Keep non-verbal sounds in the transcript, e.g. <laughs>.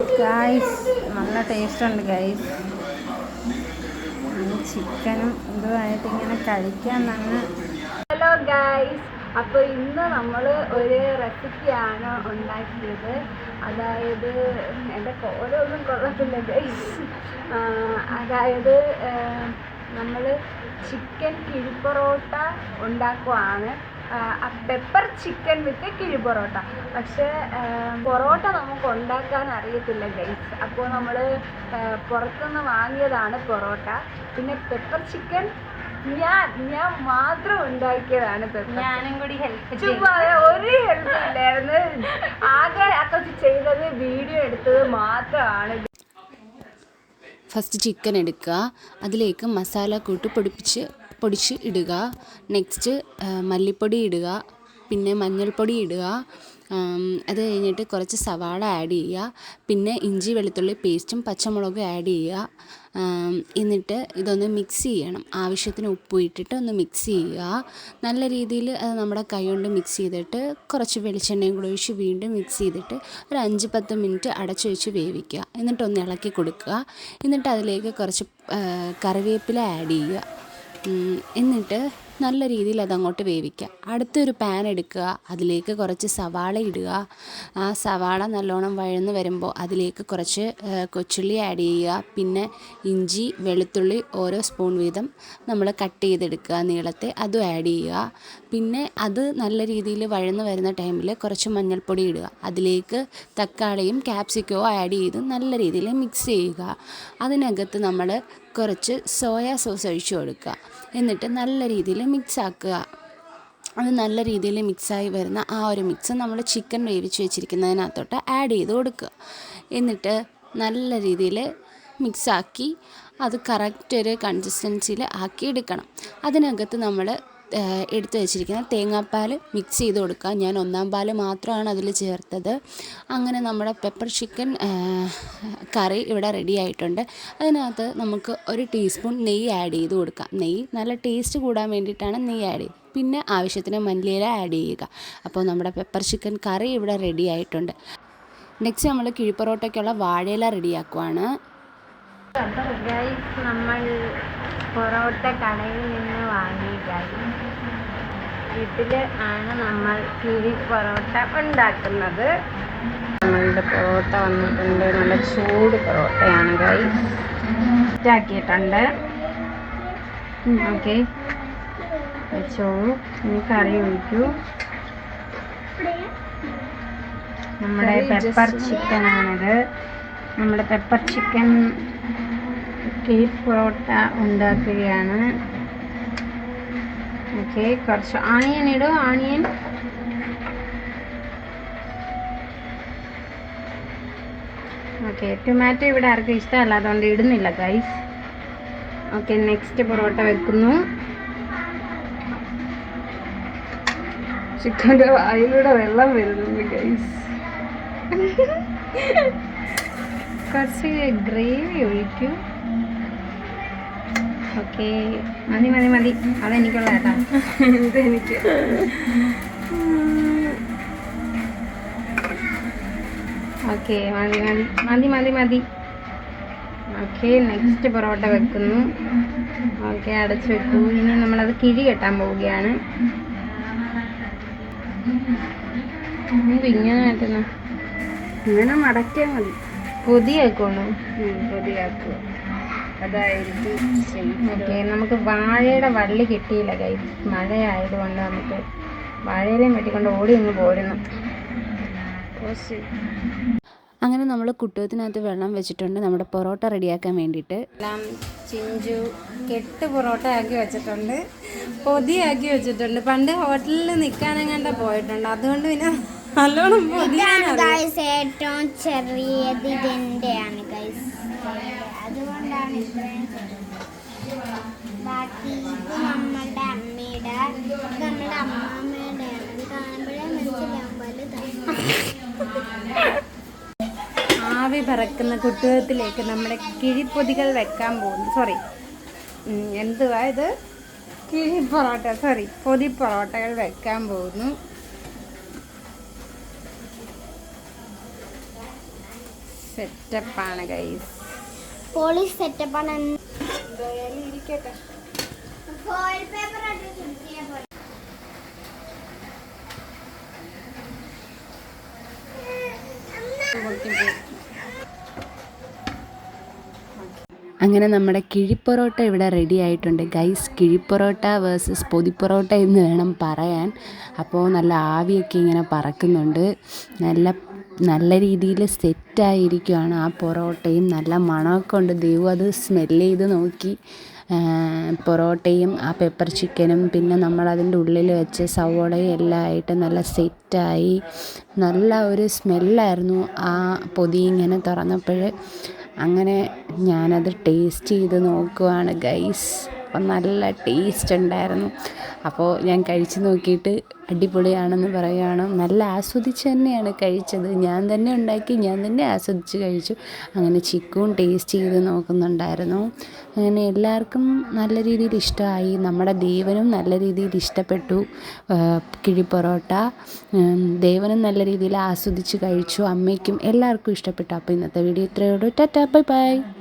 Guys നല്ല taste ഉണ്ട് guys ചിക്കനും ഇതുമായിട്ട് ഇങ്ങനെ കഴിക്കാൻ തന്നെ ഹലോ ഗൈസ് അപ്പോൾ ഇന്ന് നമ്മൾ ഒരു റെസിപ്പിയാണ് ഉണ്ടാക്കിയത്. അതായത് എന്റെ കോലൊന്നും കൊള്ളത്തില്ല ഗൈസ് അതായത് നമ്മൾ ചിക്കൻ കിഴിപ്പൊറോട്ട ഉണ്ടാക്കുവാണ്. Pepper chicken with kizhi parotta. പക്ഷേ പൊറോട്ട നമുക്ക് ഉണ്ടാക്കാൻ അറിയത്തില്ല ഗൈസ് അപ്പോൾ നമ്മൾ പുറത്തുനിന്ന് വാങ്ങിയതാണ് പൊറോട്ട. പിന്നെ പെപ്പർ ചിക്കൻ ഞാൻ ഞാൻ മാത്രം ഉണ്ടാക്കിയതാണ് ഞാനും കൂടി ഹെൽപ്പ് ചുമ്മാ ഒരു ഹെൽപ്പ് ഇല്ലായിരുന്നു. ആകെ അക്കൊച്ച് ചെയ്തത് വീഡിയോ എടുത്തത് മാത്രമാണ്. ഫസ്റ്റ് ചിക്കൻ എടുക്കുക. അതിലേക്ക് മസാല കൂട്ട് പൊടിപ്പിച്ച് പൊടിച്ച് ഇടുക. നെക്സ്റ്റ് മല്ലിപ്പൊടി ഇടുക. പിന്നെ മഞ്ഞൾപ്പൊടി ഇടുക. അത് കഴിഞ്ഞിട്ട് കുറച്ച് സവാള ആഡ് ചെയ്യുക. പിന്നെ ഇഞ്ചി വെളുത്തുള്ളി പേസ്റ്റും പച്ചമുളകും ആഡ് ചെയ്യുക. എന്നിട്ട് ഇതൊന്ന് മിക്സ് ചെയ്യണം. ആവശ്യത്തിന് ഉപ്പ് ഇട്ടിട്ട് ഒന്ന് മിക്സ് ചെയ്യുക. നല്ല രീതിയിൽ അത് നമ്മുടെ കൈ കൊണ്ട് മിക്സ് ചെയ്തിട്ട് കുറച്ച് വെളിച്ചെണ്ണയും കൂടെ ഒഴിച്ച് വീണ്ടും മിക്സ് ചെയ്തിട്ട് ഒരു അഞ്ച് പത്ത് മിനിറ്റ് അടച്ചു വെച്ച് വേവിക്കുക. എന്നിട്ടൊന്ന് ഇളക്കി കൊടുക്കുക. എന്നിട്ട് അതിലേക്ക് കുറച്ച് കറിവേപ്പില ആഡ് ചെയ്യുക. എന്നിട്ട് നല്ല രീതിയിൽ അതങ്ങോട്ട് വേവിക്കുക. അടുത്തൊരു പാൻ എടുക്കുക. അതിലേക്ക് കുറച്ച് സവാള ഇടുക. ആ സവാള നല്ലോണം വഴന്ന് വരുമ്പോൾ അതിലേക്ക് കുറച്ച് കൊച്ചുള്ളി ആഡ് ചെയ്യുക. പിന്നെ ഇഞ്ചി വെളുത്തുള്ളി ഓരോ സ്പൂൺ വീതം നമ്മൾ കട്ട് ചെയ്തെടുക്കുക. നീളത്തെ അതും ആഡ് ചെയ്യുക. പിന്നെ അത് നല്ല രീതിയിൽ വഴന്ന് വരുന്ന ടൈമിൽ കുറച്ച് മഞ്ഞൾപ്പൊടി ഇടുക. അതിലേക്ക് തക്കാളിയും ക്യാപ്സിക്കോ ആഡ് ചെയ്ത് നല്ല രീതിയിൽ മിക്സ് ചെയ്യുക. അതിനകത്ത് നമ്മൾ കുറച്ച് സോയാ സോസ് ഒഴിച്ചു കൊടുക്കുക. എന്നിട്ട് നല്ല രീതിയിൽ മിക്സ് ആക്കുക അത് നല്ല രീതിയിൽ മിക്സായി വരുന്ന ആ ഒരു മിക്സ് നമ്മൾ ചിക്കൻ വേവിച്ച് വെച്ചിരിക്കുന്നതിനകത്തോട്ട് ആഡ് ചെയ്ത് കൊടുക്കുക. എന്നിട്ട് നല്ല രീതിയിൽ മിക്സാക്കി അത് കറക്റ്റ് ഒരു കൺസിസ്റ്റൻസിയിൽ ആക്കി എടുക്കണം അതിനകത്ത് നമ്മൾ എടുത്തു വെച്ചിരിക്കുന്ന തേങ്ങാപ്പാൽ മിക്സ് ചെയ്ത് കൊടുക്കുക. ഞാൻ ഒന്നാം പാൽ മാത്രമാണ് അതിൽ ചേർത്തത്. അങ്ങനെ നമ്മുടെ പെപ്പർ ചിക്കൻ കറി ഇവിടെ റെഡി ആയിട്ടുണ്ട്. അതിനകത്ത് നമുക്ക് ഒരു ടീസ്പൂൺ നെയ്യ് ആഡ് ചെയ്ത് കൊടുക്കാം. നെയ്യ് നല്ല ടേസ്റ്റ് കൂടാൻ വേണ്ടിയിട്ടാണ് നെയ്യ് ആഡ് ചെയ്ത് പിന്നെ ആവശ്യത്തിന് മല്ലിയില ആഡ് ചെയ്യുക. അപ്പോൾ നമ്മുടെ പെപ്പർ ചിക്കൻ കറി ഇവിടെ റെഡി ആയിട്ടുണ്ട്. നെക്സ്റ്റ് നമ്മൾ കിഴിപ്പൊറോട്ടയ്ക്കുള്ള വാഴയില റെഡിയാക്കുവാണ് നമ്മൾ പൊറോട്ട കടയിൽ നിന്ന് വാങ്ങിയിട്ടായി വീട്ടിൽ ആണ് നമ്മൾ കിഴി പൊറോട്ട ഉണ്ടാക്കുന്നത്. നമ്മളുടെ പൊറോട്ട വന്നിട്ടുണ്ട്. നല്ല ചൂട് പൊറോട്ടയാണ് കൈ ഇതാക്കിയിട്ടുണ്ട്. ഓക്കെ. വെച്ചോളൂ ഇനി കറി ഒഴിക്കൂ. നമ്മുടെ പെപ്പർ ചിക്കൻ ആണിത്. നമ്മുടെ പെപ്പർ ചിക്കൻ കിഴി പൊറോട്ട ഉണ്ടാക്കുകയാണ്. ഓക്കെ കുറച്ച് ആണിയൻ ഇടും. ആണിയൻ ഓക്കെ ടൊമാറ്റോ ഇവിടെ ആർക്കും ഇഷ്ടമല്ല അതുകൊണ്ട് ഇടുന്നില്ല ഗൈസ് ഓക്കെ നെക്സ്റ്റ് പൊറോട്ട വെക്കുന്നു. ചിക്കന്റെ വായിലൂടെ വെള്ളം വരുന്നുണ്ട് ഗൈസ് <laughs> കുറച്ച് ഗ്രേവി ഒഴിക്കൂ. ഓക്കെ. മതി മതി മതി. അതെനിക്കുള്ള കേട്ടോ ഇതെനിക്ക് ഓക്കെ മതി മതി. മതി മതി മതി. ഓക്കെ നെക്സ്റ്റ് പൊറോട്ട വെക്കുന്നു. ഓക്കെ അടച്ചു വെക്കൂ. ഇനി നമ്മളത് കിഴി കെട്ടാൻ പോവുകയാണ്. ഇങ്ങനെ പറ്റുന്ന ഇങ്ങനെ മടക്കിയാൽ മതി. പൊതിയാക്കണോ പൊതിയാക്കുക. ഓക്കെ നമുക്ക് വാഴയുടെ വള്ളി കിട്ടിയില്ല കൈ മഴയായതുകൊണ്ട് നമുക്ക് വാഴയിലേയും വെട്ടിക്കൊണ്ട് ഓടി ഇങ്ങ് പോരുന്നു. അങ്ങനെ നമ്മൾ കുട്ടത്തിനകത്ത് വെള്ളം വെച്ചിട്ടുണ്ട്. നമ്മുടെ പൊറോട്ട റെഡിയാക്കാൻ വേണ്ടിയിട്ട്. എല്ലാം ചിഞ്ചു കെട്ട് പൊറോട്ട ആക്കി വെച്ചിട്ടുണ്ട്. പൊതിയാക്കി വെച്ചിട്ടുണ്ട്. പണ്ട് ഹോട്ടലിൽ നിൽക്കാനെങ്ങാണ്ട പോയിട്ടുണ്ട്. അതുകൊണ്ട് പിന്നെ നല്ലോണം പൊതിയാനറിയാം ഗൈസ് ഏറ്റവും ചെറിയത് ഇതിന്റെയാണ് ഗൈസ് അതുകൊണ്ടാണ് ഇത്രയും. ബാക്കി ഇത് നമ്മളുടെ അമ്മയുടെ നമ്മുടെ അമ്മാമ്മയുടെയാണ്. ഇത് കാണുമ്പോഴേ മനസ്സിലാവും വലുതാണ് ആവി പറക്കുന്ന കുട്ടുകത്തിലേക്ക് നമ്മുടെ കിഴിപ്പൊതികൾ വെക്കാൻ പോകുന്നു. സോറി എന്തുവാ ഇത്? കിഴി പൊറോട്ട സോറി പൊതി പൊറോട്ടകൾ വെക്കാൻ പോകുന്നു. സെറ്റപ്പാണ് ഗൈസ് പോളിഷ് സെറ്റപ്പാണ് ഇരിക്കട്ടെ. ഫോയിൽ പേപ്പർ ആയിട്ട് അങ്ങനെ നമ്മുടെ കിഴിപ്പൊറോട്ട ഇവിടെ റെഡി ആയിട്ടുണ്ട്. ഗൈസ് കിഴിപ്പൊറോട്ട വേഴ്സസ് പൊതിപ്പൊറോട്ട എന്ന് വേണം പറയാൻ. അപ്പോൾ നല്ല ആവിയൊക്കെ ഇങ്ങനെ പറക്കുന്നുണ്ട്. നല്ല നല്ല രീതിയിൽ സെറ്റായിരിക്കുകയാണ് ആ പൊറോട്ടയും. നല്ല മണമൊക്കെ ഉണ്ട്. ദൈവം അത് സ്മെല്ല് ചെയ്ത് നോക്കി. പൊറോട്ടയും ആ പെപ്പർ ചിക്കനും പിന്നെ നമ്മളതിന്റെ ഉള്ളിൽ വെച്ച സവോളയും എല്ലാം ആയിട്ട് നല്ല സെറ്റായി. നല്ല ഒരു സ്മെല്ലായിരുന്നു ആ പൊതി ഇങ്ങനെ തുറന്നപ്പോൾ. അങ്ങനെ ഞാനത് ടേസ്റ്റ് ചെയ്ത് നോക്കുവാണ് ഗൈസ് അപ്പം നല്ല ടേസ്റ്റ് ഉണ്ടായിരുന്നു. അപ്പോൾ ഞാൻ കഴിച്ച് നോക്കിയിട്ട് അടിപൊളിയാണെന്ന് പറയുകയാണ്. നല്ല ആസ്വദിച്ച് തന്നെയാണ് കഴിച്ചത്. ഞാൻ തന്നെ ഉണ്ടാക്കി ഞാൻ തന്നെ ആസ്വദിച്ച് കഴിച്ചു. അങ്ങനെ ചിക്കും ടേസ്റ്റ് ചെയ്ത് നോക്കുന്നുണ്ടായിരുന്നു. അങ്ങനെ എല്ലാവർക്കും നല്ല രീതിയിൽ ഇഷ്ടമായി. നമ്മുടെ ദേവനും നല്ല രീതിയിൽ ഇഷ്ടപ്പെട്ടു. കിഴിപ്പൊറോട്ട ദേവനും നല്ല രീതിയിൽ ആസ്വദിച്ച് കഴിച്ചു. അമ്മയ്ക്കും എല്ലാവർക്കും ഇഷ്ടപ്പെട്ടു. അപ്പോൾ ഇന്നത്തെ വീഡിയോ ഇത്രയേ ഉള്ളൂ. Tata bye bye.